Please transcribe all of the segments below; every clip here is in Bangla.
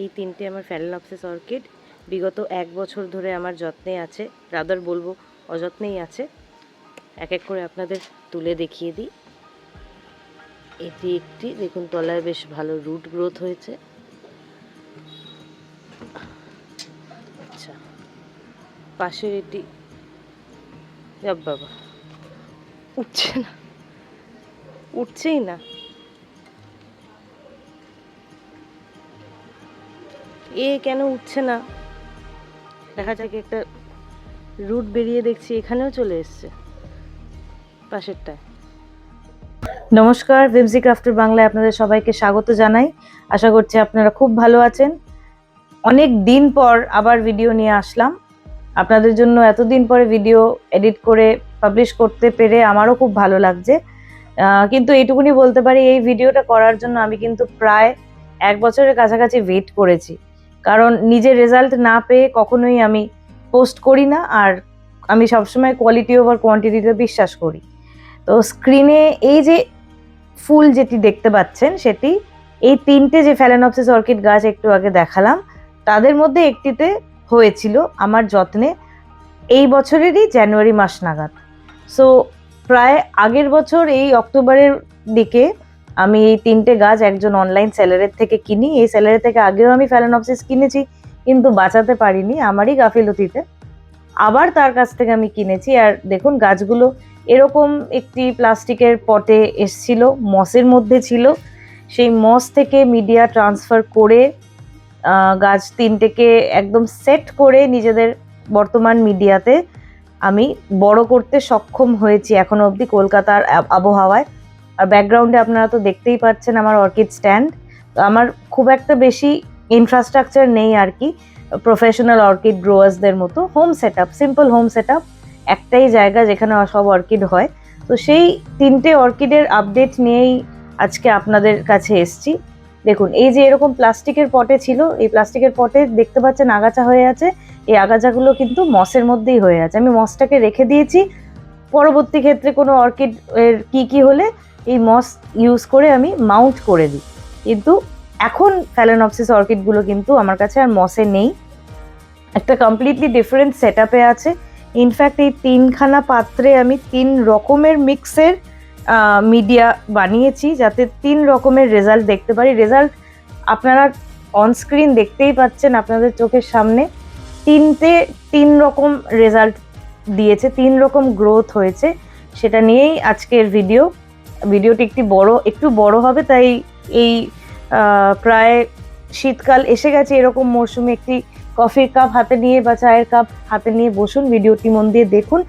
এই তিনটে আমার ফ্যালেনপসিস অর্কিড। বিগত এক বছর ধরে আমার যত্নে আছে রাদার বলব অযত্নেই আছে। এক এক করে আপনাদের তুলে দেখিয়ে দিই। এটি একটি, দেখুন তলায় বেশ ভালো রুট গ্রোথ হয়েছে। আচ্ছা পাশের এটি বাবা, উঠছে না, উঠছেই না। এ কেন উঠছে না? দেখা যাক, একটা রুট বেরিয়ে দেখছি, এখানেও চলে এসছে, পাশেরটায়। নমস্কার ভিমসি ক্রাফটের বাংলায় আপনাদের সবাইকে স্বাগত জানাই। আশা করছি আপনারা খুব ভালো আছেন। অনেক দিন পর আবার ভিডিও নিয়ে আসলাম। আপনাদের জন্য এতদিন পরে ভিডিও এডিট করে পাবলিশ করতে পেরে আমারও খুব ভালো লাগছে। কিন্তু এইটুকুনি বলতে পারি, এই ভিডিওটা করার জন্য আমি কিন্তু প্রায় এক বছরের কাছাকাছি ওয়েট করেছি। কারণ নিজের রেজাল্ট না পেয়ে কখনোই আমি পোস্ট করি না আর আমি সবসময় কোয়ালিটি ওভার কোয়ান্টিটিতে বিশ্বাস করি। তো স্ক্রিনে এই যে ফুল যেটি দেখতে পাচ্ছেন সেটি, এই তিনটে যে ফ্যালেনপসিস অর্কিড গাছ একটু আগে দেখালাম, তাদের মধ্যে একটিতে হয়েছিল আমার যত্নে এই বছরেরই জানুয়ারি মাস নাগাদ। সো প্রায় আগের বছর এই অক্টোবরের দিকে আমি এই তিনটে গাছ একজন অনলাইন সেলারের থেকে কিনি। এই সেলারের থেকে আগেও আমি ফ্যালেনপসিস কিনেছি, কিন্তু বাঁচাতে পারিনি আমারই গাফিলতিতে। আবার তার কাছ থেকে আমি কিনেছি, আর দেখুন গাছগুলো এরকম একটি প্লাস্টিকের পটে এসছিল, মসের মধ্যে ছিল। সেই মস থেকে মিডিয়া ট্রান্সফার করে গাছ তিনটেকে একদম সেট করে নিজেদের বর্তমান মিডিয়াতে আমি বড় করতে সক্ষম হয়েছি এখনও অবধি কলকাতার আবহাওয়ায়। আর ব্যাকগ্রাউন্ডে আপনারা তো দেখতেই পাচ্ছেন আমার অর্কিড স্ট্যান্ড তো আমার খুব একটা বেশি ইনফ্রাস্ট্রাকচার নেই আর কি প্রফেশনাল অর্কিড গ্রোয়ার্সদের মতো। Home set up simple home set up একটাই জায়গা যেখানে সব অর্কিড হয়। তো সেই তিনটে অর্কিডের আপডেট নিয়েই আজকে আপনাদের কাছে এসছি। দেখুন, এই যে এরকম প্লাস্টিকের পটে ছিল, এই প্লাস্টিকের পটে দেখতে পাচ্ছেন আগাছা হয়ে আছে। এই আগাছাগুলো কিন্তু মসের মধ্যেই হয়ে আছে। আমি মসটাকে রেখে দিয়েছি। পরবর্তী ক্ষেত্রে কোনো অর্কিড এর কী কী হলে এই মস ইউজ করে আমি মাউন্ট করে দিই। কিন্তু এখন ফ্যালেনপসিস অর্কিডগুলো কিন্তু আমার কাছে আর মসে নেই। একটা কমপ্লিটলি ডিফারেন্ট সেট আপে আছে। ইনফ্যাক্ট এই তিনখানা পাত্রে আমি তিন রকমের মিক্সের মিডিয়া বানিয়েছি যাতে তিন রকমের রেজাল্ট দেখতে পারি। রেজাল্ট আপনারা অনস্ক্রিন দেখতেই পাচ্ছেন আপনাদের চোখের সামনে। তিনটে তিন রকম রেজাল্ট দিয়েছে, তিন রকম গ্রোথ হয়েছে। সেটা নিয়েই আজকের ভিডিও ভিডিওটি একটি বড়, একটু বড় হবে, তাই এই প্রায় শীতকাল এসে গেছে, এরকম মরশুমে একটি কফির কাপ হাতে নিয়ে বা চায়ের কাপ হাতে নিয়ে বসুন, ভিডিওটি মন দিয়ে দেখুন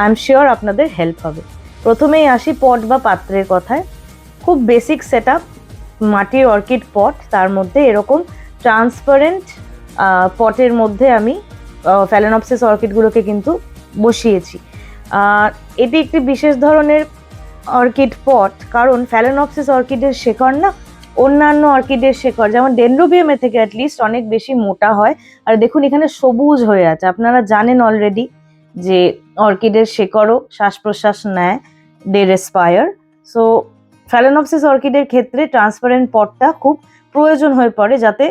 আই এম শিওর আপনাদের হেল্প হবে। প্রথমেই আসি পট বা পাত্রের কথায়। খুব বেসিক সেট আপ মাটির অর্কিড পট তার মধ্যে এরকম ট্রান্সপারেন্ট পটের মধ্যে আমি ফ্যালেনপসিস অর্কিডগুলোকে কিন্তু বসিয়েছি। এটি একটি বিশেষ ধরনের অর্কিড পট, কারণ ফ্যালেনপসিস অর্কিডের শেকড় না, অন্যান্য অর্কিডের শেকড় যেমন ডেনড্রোবিয়ামের থেকে অ্যাটলিস্ট অনেক বেশি মোটা হয়। আর দেখুন, এখানে সবুজ হয়ে আছে। আপনারা জানেন অলরেডি যে অর্কিডের শেকড়ও শ্বাস প্রশ্বাস নেয় দে রেসপায়ার সো ফ্যালেনপসিস অর্কিডের ক্ষেত্রে ট্রান্সপারেন্ট পটটা খুব প্রয়োজন হয়ে পড়ে, যাতে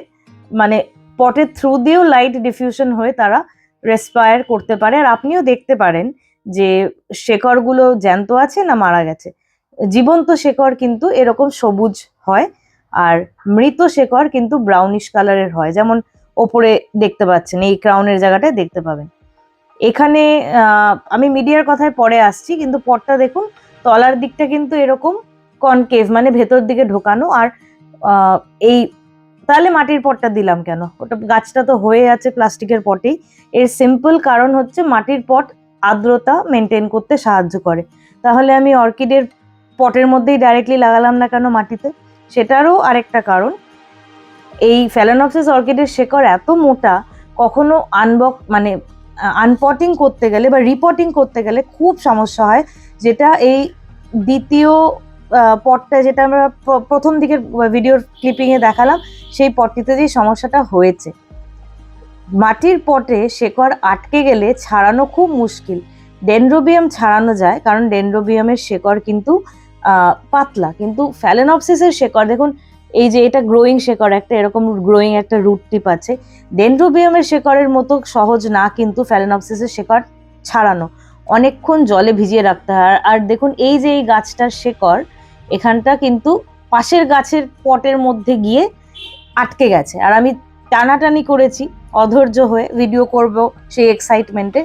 মানে পটের থ্রু দিয়েও লাইট ডিফিউশন হয়ে তারা রেসপায়ার করতে পারে। আর আপনিও দেখতে পারেন যে শেকড়গুলো জ্যান্ত আছে না মারা গেছে। জীবন্ত শেকড় কিন্তু এরকম সবুজ হয় আর মৃত শেকড় কিন্তু ব্রাউনিশ কালারের হয়। যেমন ওপরে দেখতে পাচ্ছেন, এই ক্রাউনের জায়গাটায় দেখতে পাবেন। এখানে আমি মিডিয়ার কথায় পরে আসছি, কিন্তু পটটা দেখুন, তলার দিকটা কিন্তু এরকম কনকেভ মানে ভেতর দিকে ঢোকানো। আর এই, তাহলে মাটির পটটা দিলাম কেন? ওটা গাছটা তো হয়ে আছে প্লাস্টিকের পটেই। এর সিম্পল কারণ হচ্ছে মাটির পট আর্দ্রতা মেনটেন করতে সাহায্য করে। তাহলে আমি অর্কিডের পটের মধ্যেই ডাইরেক্টলি লাগালাম না কেন মাটিতে? সেটারও আরেকটা কারণ, এই ফ্যালানপসিস অর্কিডের শেকড় এত মোটা, কখনো আনবক মানে আনপটিং করতে গেলে বা রিপোর্টিং করতে গেলে খুব সমস্যা হয়, যেটা এই দ্বিতীয় পটটা যেটা আমরা প্রথম দিকের ভিডিওর ক্লিপিংয়ে দেখালাম, সেই পটটিতে যে সমস্যাটা হয়েছে। মাটির পটে শেকড় আটকে গেলে ছাড়ানো খুব মুশকিল। ডেনড্রোবিয়াম ছাড়ানো যায়, কারণ ডেনড্রোবিয়ামের শেকড় কিন্তু পাতলা। কিন্তু ফ্যালেনপসিসের শেকড়, দেখুন, এই যে এটা গ্রোয়িং শেকড় একটা, এরকম গ্রোয়িং একটা রুট টিপ আছে। ডেন্ড্রোবিয়ামের শেকড়ের মতো সহজ না, কিন্তু ফ্যালেনপসিসের শেকড় ছাড়ানো। অনেকক্ষণ জলে ভিজিয়ে রাখতে হয়। আর- আর দেখুন, এই যে এই গাছটার শেকড়, এখানটা কিন্তু পাশের গাছের পটের মধ্যে গিয়ে আটকে গেছে। আর আমি টানাটানি করেছি, অধৈর্য হয়ে ভিডিও করব সেই এক্সাইটমেন্টে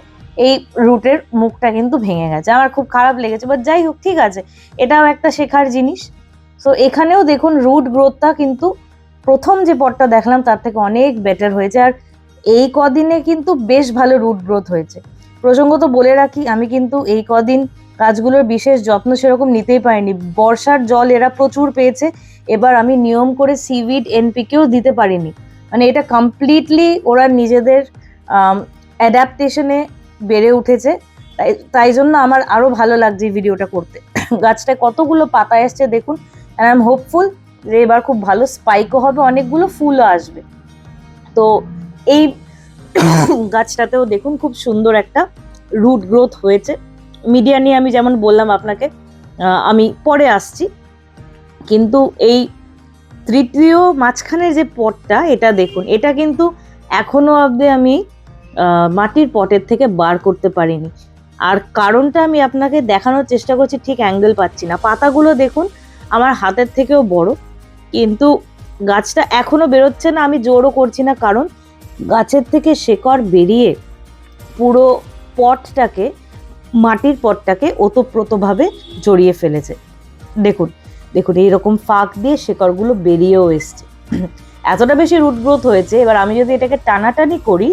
এই রুটের মুখটা কিন্তু ভেঙে গেছে। আমার খুব খারাপ লেগেছে বাট যাই হোক, ঠিক আছে। এটাও একটা শেখার জিনিস। সো এখানেও দেখুন রুট গ্রোথটা কিন্তু প্রথম যে পটটা দেখলাম, তার থেকে অনেক বেটার হয়েছে। আর এই কদিনে কিন্তু বেশ ভালো রুট গ্রোথ হয়েছে। প্রসঙ্গত বলে রাখি, আমি কিন্তু এই কদিন গাছগুলোর বিশেষ যত্ন সেরকম নিতেই পারিনি। বর্ষার জল এরা প্রচুর পেয়েছে, এবার আমি নিয়ম করে সিভিড এনপিকেও দিতে পারিনি। মানে এটা কমপ্লিটলি ওরা নিজেদের অ্যাডাপ্টেশনে বেড়ে উঠেছে। তাই তাই জন্য আমার আরও ভালো লাগছে এই ভিডিওটা করতে। গাছটায় কতগুলো পাতা এসছে দেখুন। অ্যান্ড আই এম হোপফুল যে এবার খুব ভালো স্পাইকও হবে, অনেকগুলো ফুলও আসবে। তো এই গাছটাতেও দেখুন খুব সুন্দর একটা রুট গ্রোথ হয়েছে। মিডিয়া নিয়ে আমি যেমন বললাম আপনাকে আমি পরে আসছি। কিন্তু এই তৃতীয় মাঝখানের যে পটটা, এটা দেখুন। এটা কিন্তু এখনও অবধি আমি মাটির পটের থেকে বার করতে পারিনি। আর কারণটা আমি আপনাকে দেখানোর চেষ্টা করছি, ঠিক অ্যাঙ্গেল পাচ্ছি না। পাতাগুলো দেখুন, আমার হাতের থেকেও বড়। কিন্তু গাছটা এখনও বেরোচ্ছে না, আমি জোরও করছি না। কারণ গাছের থেকে শেকড় বেরিয়ে পুরো পটটাকে, মাটির পটটাকে ওতপ্রোতভাবে জড়িয়ে ফেলেছে। দেখুন দেখুন, এইরকম ফাঁক দিয়ে শেকড়গুলো বেরিয়েও এসছে। এতটা বেশি রুট গ্রোথ হয়েছে, এবার আমি যদি এটাকে টানাটানি করি,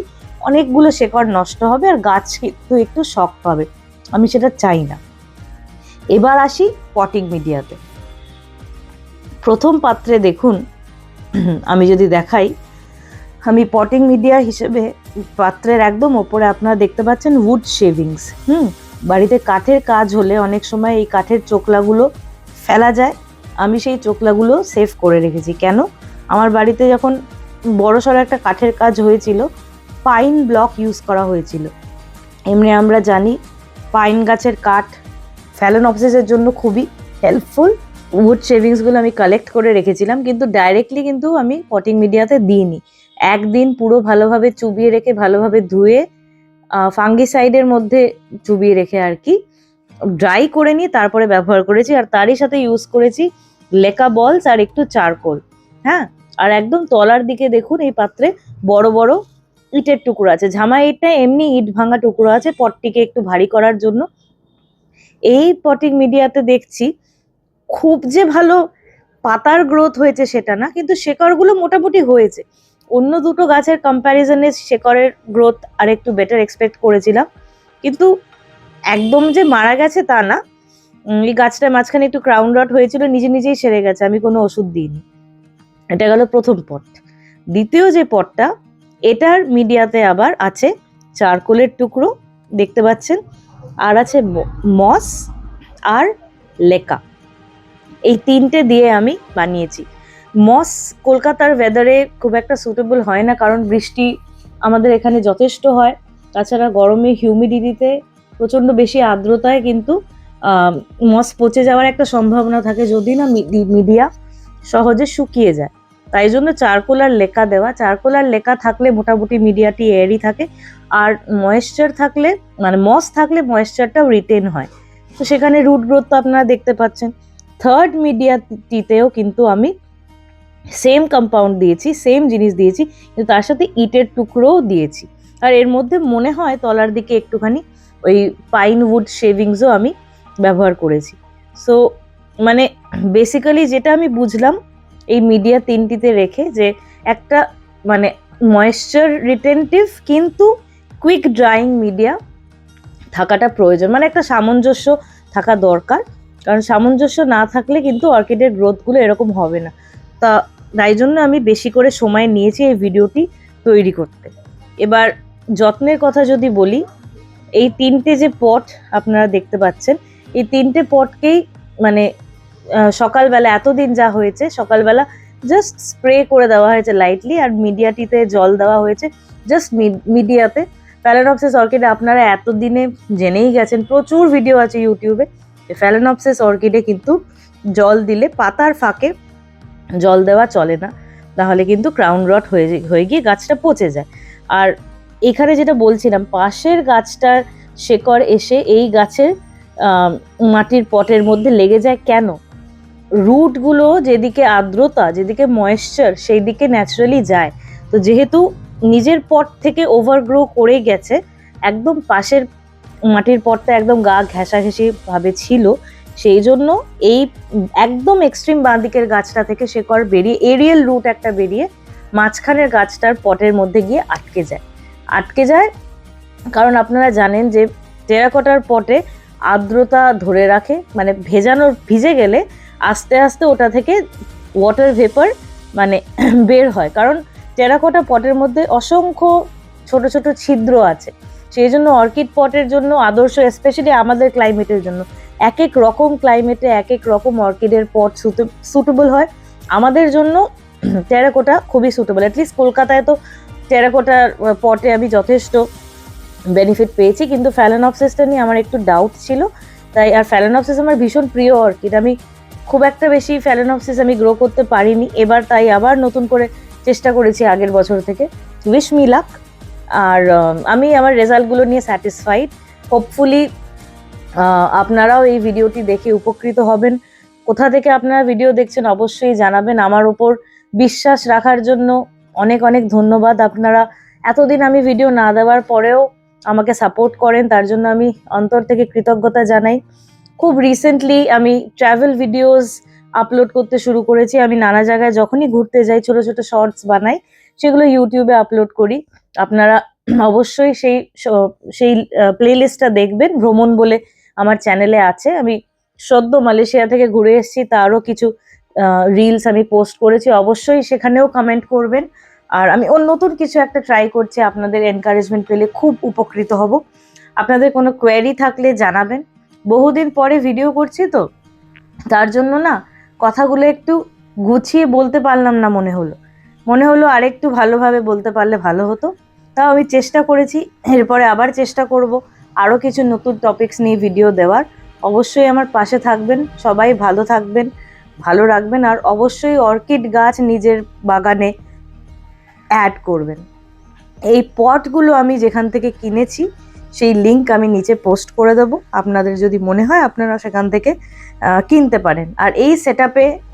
অনেকগুলো শেকড় নষ্ট হবে আর গাছ কিন্তু একটু শক পাবে। আমি সেটা চাই না। এবার আসি পটিং মিডিয়াতে প্রথম পাত্রে দেখুন, আমি যদি দেখাই, আমি পটিং মিডিয়া হিসেবে পাত্রের একদম ওপরে আপনারা দেখতে পাচ্ছেন উড শেভিংস হুম? বাড়িতে কাঠের কাজ হলে অনেক সময় এই কাঠের চোকলাগুলো ফেলা যায়। আমি সেই চোকলাগুলো সেভ করে রেখেছি। কেন? আমার বাড়িতে যখন বড় সড়ো একটা কাঠের কাজ হয়েছিল পাইন ব্লক ইউজ করা হয়েছিল। এমনি আমরা জানি পাইন গাছের কাঠ ফ্যালন অফিসের জন্য খুবই হেল্পফুল উড শেভিংসগুলো আমি কালেক্ট করে রেখেছিলাম, কিন্তু ডাইরেক্টলি কিন্তু আমি পটিং মিডিয়াতে দিইনি। একদিন পুরো ভালোভাবে চুবিয়ে রেখে, ভালোভাবে ধুয়ে ফাঙ্গিসাইডের মধ্যে চুবিয়ে রেখে আর কি ড্রাই করে নিয়ে তারপরে ব্যবহার করেছি, আর তারই সাথে ইউজ করেছি লেকা বলস আর একটু চারকোল। হ্যাঁ? আর একদম তলার দিকে দেখুন এই পাত্রে বড় বড় ইটের টুকরো আছে। ঝামা ইটটা এমনি ইট ভাঙা টুকরো আছে পটটিকে একটু ভারী করার জন্য। এই পটিং মিডিয়াতে দেখছি খুব যে ভালো পাতার গ্রোথ হয়েছে সেটা না, কিন্তু শেকড়গুলো মোটামুটি হয়েছে। অন্য দুটো গাছের কম্প্যারিজনে শেকড়ের গ্রোথ আর একটু বেটার এক্সপেক্ট করেছিলাম। কিন্তু একদম যে মারা গেছে তা না। এই গাছটার মাঝখানে একটু ক্রাউন রট হয়েছিল, নিজে নিজেই সেরে গেছে, আমি কোনো ওষুধ দিইনি। এটা গেল প্রথম পট। দ্বিতীয় যে পটটা, এটার মিডিয়াতে আবার আছে চারকোলের টুকরো, দেখতে পাচ্ছেন। আর আছে মস আর লেকা। এই তিনটে দিয়ে আমি বানিয়েছি। মস কলকাতার ওয়েদারে খুব একটা সুটেবল হয় না, কারণ বৃষ্টি আমাদের এখানে যথেষ্ট হয়। তাছাড়া গরমে হিউমিডিটিতে প্রচণ্ড বেশি আর্দ্রতায় কিন্তু মস পচে যাওয়ার একটা সম্ভাবনা থাকে যদি না মিডিয়া সহজে শুকিয়ে যায়। তাই জন্য চারকোল আর লেকা দেওয়া। চারকোল আর লেকা থাকলে মোটামুটি মিডিয়াটি এয়ারই থাকে। আর ময়েশ্চার থাকলে মানে মস থাকলে ময়েশ্চারটাও রিটেন হয়। তো সেখানে রুট গ্রোথ তো আপনারা দেখতে পাচ্ছেন। থার্ড মিডিয়াটিতেও কিন্তু আমি সেম কম্পাউন্ড দিয়েছি সেম জিনিস দিয়েছি। কিন্তু তার সাথে ইটের টুকরোও দিয়েছি। আর এর মধ্যে মনে হয় তলার দিকে একটুখানি ওই পাইন উড শেভিংসও আমি ব্যবহার করেছি। সো মানে বেসিক্যালি যেটা আমি বুঝলাম এই মিডিয়া তিনটিতে রেখে যে একটা মানে ময়েশ্চার রিটেন্টিভ কিন্তু কুইক ড্রাইং মিডিয়া থাকাটা প্রয়োজন। মানে একটা সামঞ্জস্য থাকা দরকার। কারণ সামঞ্জস্য না থাকলে কিন্তু অর্কিডের গ্রোথগুলো এরকম হবে না। তা, তাই জন্য আমি বেশি করে সময় নিয়েছি এই ভিডিওটি তৈরি করতে। এবার যত্নের কথা যদি বলি এই তিনটে যে পট আপনারা দেখতে পাচ্ছেন, এই তিনটে পটকেই মানে সকালবেলা এতদিন যা হয়েছে, সকালবেলা জাস্ট স্প্রে করে দেওয়া হয়েছে লাইটলি আর মিডিয়াটিতে জল দেওয়া হয়েছে জাস্ট মিডিয়াতে। ফ্যালেনপসিস অর্কিডে আপনারা এতদিনে জেনেই গেছেন, প্রচুর ভিডিও আছে ইউটিউবে। ফ্যালেনপসিস অর্কিডে কিন্তু জল দিলে পাতার ফাঁকে জল দেওয়া চলে না, তাহলে কিন্তু ক্রাউন রট হয়ে হয়ে গিয়ে গাছটা পচে যায়। আর এখানে যেটা বলছিলাম, পাশের গাছটার শেকড় এসে এই গাছের মাটির পটের মধ্যে লেগে যায় কেন? রুটগুলো যেদিকে আর্দ্রতা, যেদিকে ময়েশ্চার সেই দিকে ন্যাচারালি যায়। তো যেহেতু নিজের পট থেকে ওভারগ্রো করে গেছে, একদম পাশের মাটির পটটা একদম গা ঘেঁষাঘেঁষি ভাবে ছিল, সেই জন্য এই একদম এক্সট্রিম বাঁ দিকের গাছটা থেকে শেকড় বেরিয়ে এরিয়াল রুট একটা বেরিয়ে মাঝখানের গাছটার পটের মধ্যে গিয়ে আটকে যায়। আটকে যায়। কারণ আপনারা জানেন যে টেরাকোটার পটে আর্দ্রতা ধরে রাখে মানে ভেজানোর ভিজে গেলে আস্তে আস্তে ওটা থেকে ওয়াটার ভেপার মানে বের হয়। কারণ টেরাকোটা পটের মধ্যে অসংখ্য ছোট ছোট ছিদ্র আছে। সেই জন্য অর্কিড পটের জন্য আদর্শ স্পেশালি আমাদের ক্লাইমেটের জন্য এক এক রকম ক্লাইমেটে এক এক রকম অর্কিডের পট সুটেবল হয়। আমাদের জন্য টেরাকোটা খুবই সুটেবল অ্যাটলিস্ট কলকাতায় তো টেরাকোটার পটে আমি যথেষ্ট বেনিফিট পেয়েছি, কিন্তু ফ্যালেনপসিসটা নিয়ে আমার একটু ডাউট ছিল। তাই আর ফ্যালেনপসিস আমার ভীষণ প্রিয় অর্কিড। আমি খুব একটা বেশি ফ্যালেনপসিস আমি গ্রো করতে পারিনি। এবার তাই আবার নতুন করে চেষ্টা করেছি আগের বছর থেকে। উইশ মি লাক আর আমি আমার রেজাল্টগুলো নিয়ে স্যাটিসফাইড হোপফুলি আপনারাও এই ভিডিওটি দেখে উপকৃত হবেন। কোথা থেকে আপনারা ভিডিও দেখছেন অবশ্যই জানাবেন। আমার ওপর বিশ্বাস রাখার জন্য অনেক অনেক ধন্যবাদ। আপনারা এতদিন আমি ভিডিও না দেওয়ার পরেও আমাকে সাপোর্ট করেন, তার জন্য আমি অন্তর থেকে কৃতজ্ঞতা জানাই। খুব রিসেন্টলি আমি ট্রাভেল ভিডিওস আপলোড করতে শুরু করেছি। আমি নানা জায়গায় যখনই ঘুরতে যাই, ছোট ছোট শর্টস বানাই, সেগুলো ইউটিউবে আপলোড করি। আপনারা অবশ্যই সেই সেই প্লেলিস্টটা দেখবেন। ভ্রমণ বলে আমার চ্যানেলে আছে। আমি সদ্য মালয়েশিয়া থেকে ঘুরে এসেছি, তারও কিছু রিলস আমি পোস্ট করেছি, অবশ্যই সেখানেও কমেন্ট করবেন। আর আমি অন্য নতুন কিছু একটা ট্রাই করছি, আপনাদের এনকারেজমেন্ট পেলে খুব উপকৃত হব। আপনাদের কোনো কোয়েরি থাকলে জানাবেন। বহুদিন পরে ভিডিও করছি তো, তার জন্য না কথাগুলো একটু গুছিয়ে বলতে পারলাম না মনে হলো। মনে হলো আরেকটু ভালোভাবে বলতে পারলে ভালো হতো। তাও আমি চেষ্টা করেছি, এরপরে আবার চেষ্টা করব আরও কিছু নতুন টপিকস নিয়ে ভিডিও দেওয়ার। অবশ্যই আমার পাশে থাকবেন, সবাই ভালো থাকবেন। ভালো রাখবেন আর অবশ্যই অর্কিড গাছ নিজের বাগানে অ্যাড করবেন। এই পটগুলো আমি যেখান থেকে কিনেছি, সেই লিংক আমি নিচে পোস্ট করে দেবো। আপনাদের যদি মনে হয়, আপনারা সেখান থেকে কিনতে পারেন। আর এই সেট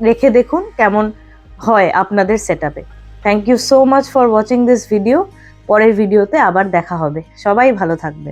রেখে দেখুন কেমন হয় আপনাদের সেট আপে thank you so much for watching this video পরের ভিডিওতে আবার দেখা হবে। সবাই ভালো থাকবে